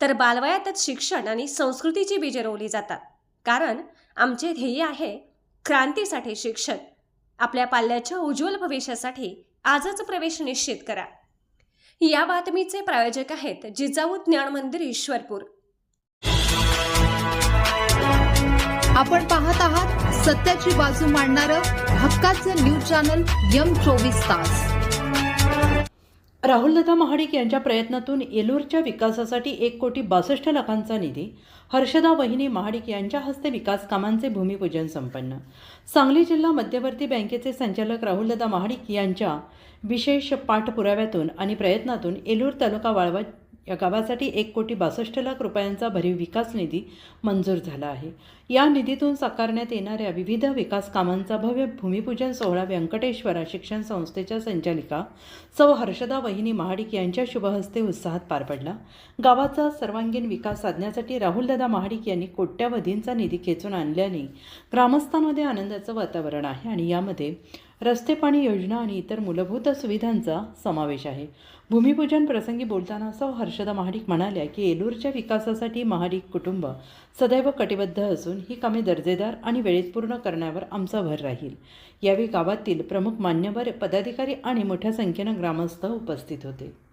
तर बालवयातच शिक्षण आणि संस्कृतीची बीजे रोवली जातात. कारण आमचे ध्येय आहे क्रांतीसाठी शिक्षण. आपल्या पाल्याच्या उज्ज्वल भविष्यासाठी आजच प्रवेश निश्चित करा. या बातमीचे प्रायोजक आहेत जिजाऊ ज्ञान मंदिर ईश्वरपूर. आपण पाहत आहात सत्याची बाजू मांडणारं हक्काचं न्यूज चॅनल यम चोवीस तास. राहुलदादा महाडिक यांच्या प्रयत्नातून येलूरच्या विकासासाठी एक कोटी बासष्ट लाखांचा निधी हर्षदा वहिनी महाडिक यांच्या हस्ते विकास कामांचे भूमिपूजन संपन्न. सांगली जिल्हा मध्यवर्ती बँकेचे संचालक राहुलदादा महाडिक यांच्या विशेष पाठपुराव्यातून आणि प्रयत्नातून येलूर तालुका वाळवा या गावासाठी एक कोटी बासष्ट लाख रुपयांचा भरीव विकास निधी मंजूर झाला आहे. या निधीतून साकारण्यात येणाऱ्या विविध विकास कामांचा भव्य भूमिपूजन सोहळा व्यंकटेश्वरा शिक्षण संस्थेच्या संचालिका सौ हर्षदा वहिनी महाडिक यांच्या शुभहस्ते उत्साहात पार पडला. गावाचा सर्वांगीण विकास साधण्यासाठी राहुलदादा महाडिक यांनी कोट्यावधींचा निधी खेचून आणल्याने ग्रामस्थांमध्ये आनंदाचं वातावरण आहे आणि यामध्ये रस्ते पाणी योजना आणि इतर मूलभूत सुविधांचा समावेश आहे. भूमिपूजन प्रसंगी बोलताना सौ हर्षदा महाडिक म्हणाल्या की येलूरच्या विकासासाठी महाडिक कुटुंब सदैव कटिबद्ध असून ही कामे दर्जेदार आणि वेळेत पूर्ण करण्यावर आमचा भर राहील. यावेळी गावातील प्रमुख मान्यवर पदाधिकारी आणि मोठ्या संख्येनं ग्रामस्थ उपस्थित होते.